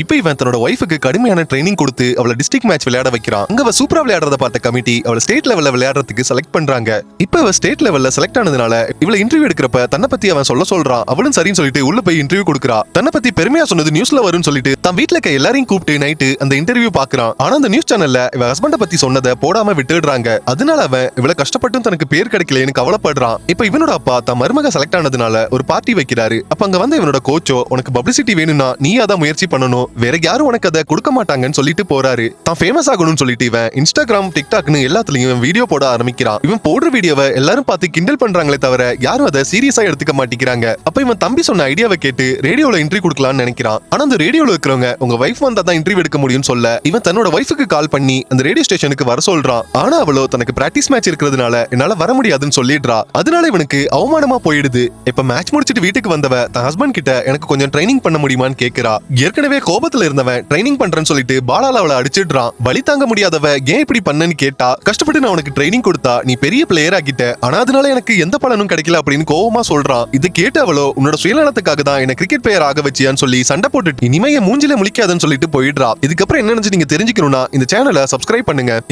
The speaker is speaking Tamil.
இப்போ இவன் தன்னோட ஒய்ஃபுக்கு கடுமையான ட்ரைனிங் கொடுத்து அவளை டிஸ்ட்ரிக்ட் மேட்ச் விளையாட வைக்கிறான். அங்க அவ சூப்பரா விளையாடுறத பார்த்த கமிட்டி அவளை ஸ்டேட் லெவல்ல விளையாடுறதுக்கு செலக்ட் பண்றாங்க. இப்போ அவ ஸ்டேட் லெவல்ல செலக்ட் ஆனதுனால இவளை இன்டர்வியூ எடுக்கிறப்ப தன்னை பத்தி அவன் சொல்ல சொல்றான். அவளும் சரின்னு சொல்லிட்டு உள்ள போய் இன்டர்வியூ கொடுக்குறா. தன்னை பத்தி பெருமையா சொன்னது நியூஸ்ல வரும்னு சொல்லிட்டு தன் வீட்டுல இருக்க எல்லாரையும் கூப்பிட்டு நைட்டு அந்த இன்டர்வியூ பாக்குறான் ஆனா அந்த நியூஸ் சேனல்ல இவ ஹஸ்பண்ட பத்தி சொன்னதை போடாம விட்டுடுறாங்க. அதனால அவன் இவ்வளவு கஷ்டப்பட்டும் தனக்கு பேர் கிடைக்கலன்னு கவலைப்படுறான். இப்போ இவனோட அப்பா தன் மருமக செலக்ட் ஆனதுனால ஒரு பார்ட்டி வைக்கிறாரு. அப்ப அங்க வந்து இவனோட கோச்சோ உனக்கு பப்ளிசிட்டி வேணும்னா நீ அதான் முயற்சி பண்ணணும். வேற யாரும் உனக்கு அதை கொடுக்க மாட்டாங்கன்னு சொல்லிட்டு போறாரு. தான் ஃபேமஸ் ஆகணும்னு சொல்லிட்டு இவன். இன்ஸ்டாகிராம் டிக்டாக்னு எல்லாத்துலயும் இவன் வீடியோ போட ஆரம்பிக்கிறான். இவன் போடுற வீடியோவை எல்லாரும் பார்த்து கிண்டல் பண்றாங்களே தவிர யாரும் அதை சீரியஸா எடுத்துக்க மாட்டேங்கிறாங்க. அப்ப இவன் தம்பி சொன்ன ஐடியாவை கேட்டு ரேடியோல இன்டர்வியூ கொடுக்கலாம்னு நினைக்கிறான். ஆனா அந்த ரேடியோல இருக்கிறவங்க உங்க வைஃப் வந்தா தான் இன்டர்வியூ எடுக்க முடியும்னு சொல்ல இவன் தன்னோட வைஃபுக்கு கால் பண்ணி அந்த ரேடியோ ஸ்டேஷனுக்கு வர சொல்றான். ஆனா அவளோ தனக்கு பிராக்டிஸ் மேட்ச் இருக்கிறதுனால என்னால வர முடியாதுன்னு சொல்லிடுறா. அதனால இவனுக்கு அவமானமா போயிடுது. இப்ப மேட்ச் முடிச்சிட்டு வீட்டுக்கு வந்தவ தன் ஹஸ்பண்ட் கிட்ட எனக்கு கொஞ்சம் ட்ரைனிங் பண்ண முடியுமான்னு கேக்குறா. ஏற்கனவே கோபத்துல இருந்தவன் ட்ரைனிங் பண்றேன்னு சொல்லிட்டு பாலால அவளை அடிச்சிடுறான். வழி தாங்க முடியாதவ ஏன் இப்படி பண்ணன்னு கேட்டா கஷ்டப்பட்டு நான் உனக்கு ட்ரைனிங் கொடுத்தா நீ பெரிய பிளேயர் ஆகிட்ட. ஆனா அதனால எனக்கு எந்த பலனும் கிடைக்கல அப்படின்னு கோவமா சொல்றான். இது கேட்டு அவளோ உன்னோட சுயநலத்துக்காக தான் என்ன கிரிக்கெட் பிளேயர் ஆக வச்சியான்னு சொல்லி சண்டை போட்டுட்டு இனிமே என் மூஞ்சில முழிக்காதுன்னு சொல்லிட்டு போயிடுறா. இதுக்கப்புறம் என்ன நினைச்சு நீங்க தெரிஞ்சுக்கணும்னா இந்த சேனலை சப்ஸ்கிரைப் பண்ணுங்க.